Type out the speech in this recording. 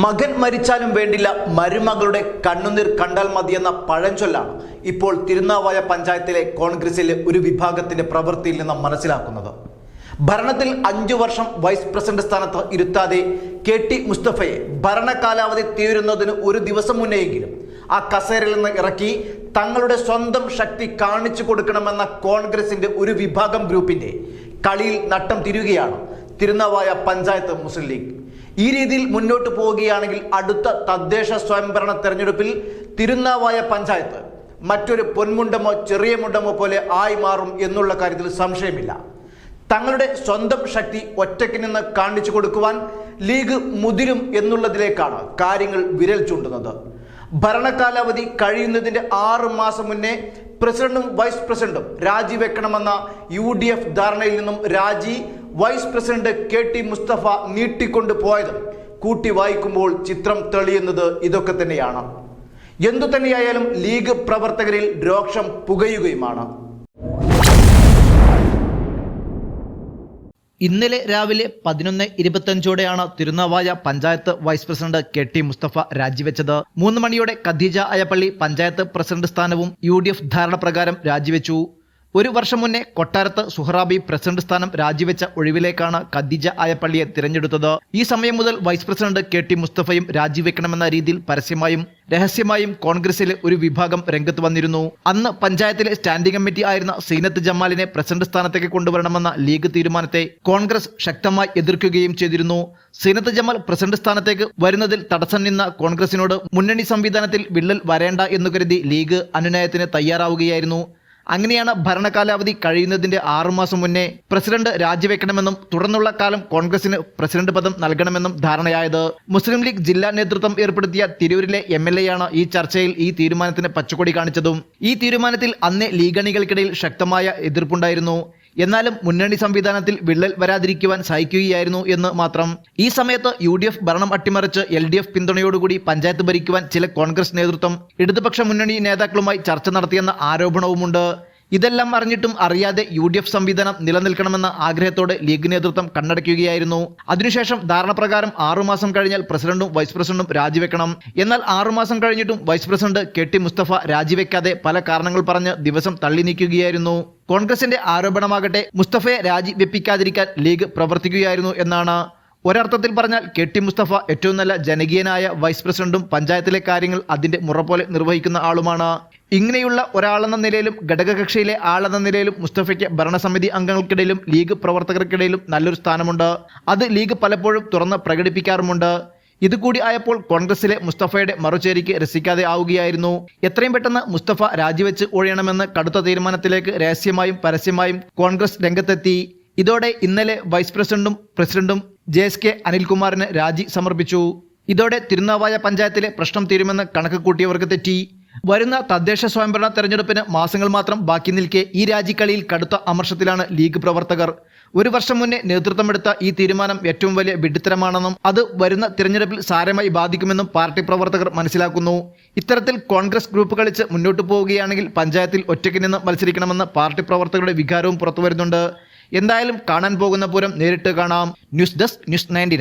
മകൻ മരിച്ചാലും വേണ്ടില്ല മരുമകളുടെ കണ്ണുനീർ കണ്ടാൽ മതിയെന്ന പഴഞ്ചൊല്ലാണ് ഇപ്പോൾ തിരുനാവായ പഞ്ചായത്തിലെ കോൺഗ്രസിലെ ഒരു വിഭാഗത്തിന്റെ പ്രവൃത്തിയിൽ നിന്ന് മനസ്സിലാക്കുന്നത്. ഭരണത്തിൽ അഞ്ചു വർഷം വൈസ് പ്രസിഡന്റ് സ്ഥാനത്ത് ഇരുത്താതെ കെ ടി മുസ്തഫയെ ഭരണകാലാവധി തീരുന്നതിന് ഒരു ദിവസം മുന്നേയെങ്കിലും ആ കസേരയിൽ നിന്ന് ഇറക്കി തങ്ങളുടെ സ്വന്തം ശക്തി കാണിച്ചു കൊടുക്കണമെന്ന കോൺഗ്രസിന്റെ ഒരു വിഭാഗം ഗ്രൂപ്പിന്റെ കളിയിൽ നട്ടം തിരിയുകയാണ് തിരുനാവായ പഞ്ചായത്ത് മുസ്ലിം ലീഗ്. ഈ രീതിയിൽ മുന്നോട്ട് പോവുകയാണെങ്കിൽ അടുത്ത തദ്ദേശ സ്വയംഭരണ തെരഞ്ഞെടുപ്പിൽ തിരുനാവായ പഞ്ചായത്ത് മറ്റൊരു പൊന്മുണ്ടമോ ചെറിയ മുണ്ടമോ പോലെ ആയി മാറും എന്നുള്ള കാര്യത്തിൽ സംശയമില്ല. തങ്ങളുടെ സ്വന്തം ശക്തി ഒറ്റയ്ക്ക് നിന്ന് കാണിച്ചു കൊടുക്കുവാൻ ലീഗ് മുതിരും എന്നുള്ളതിലേക്കാണ് കാര്യങ്ങൾ വിരൽ ചൂണ്ടുന്നത്. ഭരണകാലാവധി കഴിയുന്നതിന്റെ ആറ് മാസം മുന്നേ പ്രസിഡന്റും വൈസ് പ്രസിഡന്റും രാജിവെക്കണമെന്ന യു ഡി എഫ് ധാരണയിൽ നിന്നും രാജി vice president K T Mustafa നീട്ടിക്കൊണ്ടു പോയതും. കൂട്ടി വായിക്കുമ്പോൾ ചിത്രം തെളിയുന്നത് ഇതൊക്കെ തന്നെയാണ്. എന്തു തന്നെയായാലും ലീഗ് പ്രവർത്തകരിൽ രോക്ഷം പുകയുകയുമാണ്. ഇന്നലെ രാവിലെ പതിനൊന്ന് ഇരുപത്തഞ്ചോടെയാണ് Thirunavaya panchayat vice president K T Mustafa രാജിവെച്ചത്. മൂന്ന് മണിയോടെ ഖദീജ അയപ്പള്ളി പഞ്ചായത്ത് പ്രസിഡന്റ് സ്ഥാനവും യു ഡി എഫ് ധാരണ പ്രകാരം രാജിവെച്ചു. ഒരു വർഷം മുന്നേ കൊട്ടാരത്ത് സുഹറാബി പ്രസിഡന്റ് സ്ഥാനം രാജിവെച്ച ഒഴിവിലേക്കാണ് ഖദീജ ആയപ്പള്ളിയെ തിരഞ്ഞെടുത്തത്. ഈ സമയം മുതൽ വൈസ് പ്രസിഡന്റ് കെ ടി മുസ്തഫയും രാജിവെക്കണമെന്ന രീതിയിൽ പരസ്യമായും രഹസ്യമായും കോൺഗ്രസിലെ ഒരു വിഭാഗം രംഗത്ത് വന്നിരുന്നു. അന്ന് പഞ്ചായത്തിലെ സ്റ്റാൻഡിംഗ് കമ്മിറ്റി ആയിരുന്ന സീനത്ത് ജമാലിനെ പ്രസിഡന്റ് സ്ഥാനത്തേക്ക് കൊണ്ടുവരണമെന്ന ലീഗ് തീരുമാനത്തെ കോൺഗ്രസ് ശക്തമായി എതിർക്കുകയും ചെയ്തിരുന്നു. സീനത്ത് ജമാൽ പ്രസിഡന്റ് സ്ഥാനത്തേക്ക് വരുന്നതിൽ തടസ്സം നിന്ന കോൺഗ്രസിനോട് മുന്നണി സംവിധാനത്തിൽ വിള്ളൽ വരേണ്ട എന്നു കരുതി ലീഗ് അനുനയത്തിന് തയ്യാറാവുകയായിരുന്നു. അങ്ങനെയാണ് ഭരണകാലാവധി കഴിയുന്നതിന്റെ ആറുമാസം മുന്നേ പ്രസിഡന്റ് രാജിവെക്കണമെന്നും തുടർന്നുള്ള കാലം കോൺഗ്രസിന് പ്രസിഡന്റ് പദം നൽകണമെന്നും ധാരണയായത്. മുസ്ലിം ലീഗ് ജില്ലാ നേതൃത്വം ഏർപ്പെടുത്തിയ തിരൂരിലെ എം എയാണ് ഈ ചർച്ചയിൽ ഈ തീരുമാനത്തിന് പച്ചക്കൊടി കാണിച്ചതും. ഈ തീരുമാനത്തിൽ അന്നേ ലീഗണികൾക്കിടയിൽ ശക്തമായ എതിർപ്പുണ്ടായിരുന്നു. എന്നാലും മുന്നണി സംവിധാനത്തിൽ വിള്ളൽ വരാതിരിക്കുവാൻ സഹായിക്കുകയായിരുന്നു എന്ന് മാത്രം. ഈ സമയത്ത് യു ഡി എഫ് ഭരണം അട്ടിമറിച്ച് എൽ ഡി എഫ് പിന്തുണയോടുകൂടി പഞ്ചായത്ത് ഭരിക്കുവാൻ ചില കോൺഗ്രസ് നേതൃത്വം ഇടതുപക്ഷ മുന്നണി നേതാക്കളുമായി ചർച്ച നടത്തിയെന്ന ആരോപണവുമുണ്ട്. ഇതെല്ലാം അറിഞ്ഞിട്ടും അറിയാതെ യു ഡി എഫ് സംവിധാനം നിലനിൽക്കണമെന്ന ആഗ്രഹത്തോടെ ലീഗ് നേതൃത്വം കണ്ണടയ്ക്കുകയായിരുന്നു. അതിനുശേഷം ധാരണപ്രകാരം ആറുമാസം കഴിഞ്ഞാൽ പ്രസിഡന്റും വൈസ് പ്രസിഡന്റും രാജിവെക്കണം. എന്നാൽ ആറുമാസം കഴിഞ്ഞിട്ടും vice president K T Mustafa രാജിവെക്കാതെ പല കാരണങ്ങൾ പറഞ്ഞ് ദിവസം തള്ളി നീക്കുകയായിരുന്നു. കോൺഗ്രസിന്റെ ആരോപണമാകട്ടെ മുസ്തഫയെ രാജിവെപ്പിക്കാതിരിക്കാൻ ലീഗ് പ്രവർത്തിക്കുകയായിരുന്നു എന്നാണ്. ഒരർത്ഥത്തിൽ പറഞ്ഞാൽ കെ ടി മുസ്തഫ ഏറ്റവും നല്ല ജനകീയനായ വൈസ് പ്രസിഡന്റും പഞ്ചായത്തിലെ കാര്യങ്ങൾ അതിന്റെ മുറ പോലെ നിർവഹിക്കുന്ന ആളുമാണ്. ഇങ്ങനെയുള്ള ഒരാളെന്ന നിലയിലും ഘടകകക്ഷിയിലെ ആളെന്ന നിലയിലും മുസ്തഫയ്ക്ക് ഭരണസമിതി അംഗങ്ങൾക്കിടയിലും ലീഗ് പ്രവർത്തകർക്കിടയിലും നല്ലൊരു സ്ഥാനമുണ്ട്. അത് ലീഗ് പലപ്പോഴും തുറന്ന് പ്രകടിപ്പിക്കാറുമുണ്ട്. ഇതുകൂടി ആയപ്പോൾ കോൺഗ്രസിലെ മുസ്തഫയുടെ മറുചേരിക്ക് രസിക്കാതെ ആവുകയായിരുന്നു. എത്രയും പെട്ടെന്ന് മുസ്തഫ രാജിവെച്ച് ഒഴിയണമെന്ന് കടുത്ത തീരുമാനത്തിലേക്ക് രഹസ്യമായും പരസ്യമായും കോൺഗ്രസ് രംഗത്തെത്തി. ഇതോടെ ഇന്നലെ വൈസ് പ്രസിഡന്റും പ്രസിഡന്റും ജെ എസ് കെ അനിൽകുമാറിന് രാജി സമർപ്പിച്ചു. ഇതോടെ തിരുനാവായ പഞ്ചായത്തിലെ പ്രശ്നം തീരുമെന്ന് കണക്ക് കൂട്ടിയവർക്ക് തെറ്റി. വരുന്ന തദ്ദേശ സ്വയംഭരണ തെരഞ്ഞെടുപ്പിന് മാസങ്ങൾ മാത്രം ബാക്കി നിൽക്കെ ഈ രാജിക്കളിയിൽ കടുത്ത അമർഷത്തിലാണ് ലീഗ് പ്രവർത്തകർ. ഒരു വർഷം മുന്നേ നേതൃത്വമെടുത്ത ഈ തീരുമാനം ഏറ്റവും വലിയ വിഡിത്തരമാണെന്നും അത് വരുന്ന തിരഞ്ഞെടുപ്പിൽ സാരമായി ബാധിക്കുമെന്നും പാർട്ടി പ്രവർത്തകർ മനസ്സിലാക്കുന്നു. ഇത്തരത്തിൽ കോൺഗ്രസ് ഗ്രൂപ്പ് കളിച്ച് മുന്നോട്ട് പോവുകയാണെങ്കിൽ പഞ്ചായത്തിൽ ഒറ്റയ്ക്ക് നിന്ന് മത്സരിക്കണമെന്ന് പാർട്ടി പ്രവർത്തകരുടെ വികാരവും പുറത്തുവരുന്നുണ്ട് എന്തായാലും കാണാൻ പോകുന്ന പൂരം നേരിട്ട് കാണാം. News desk news ninety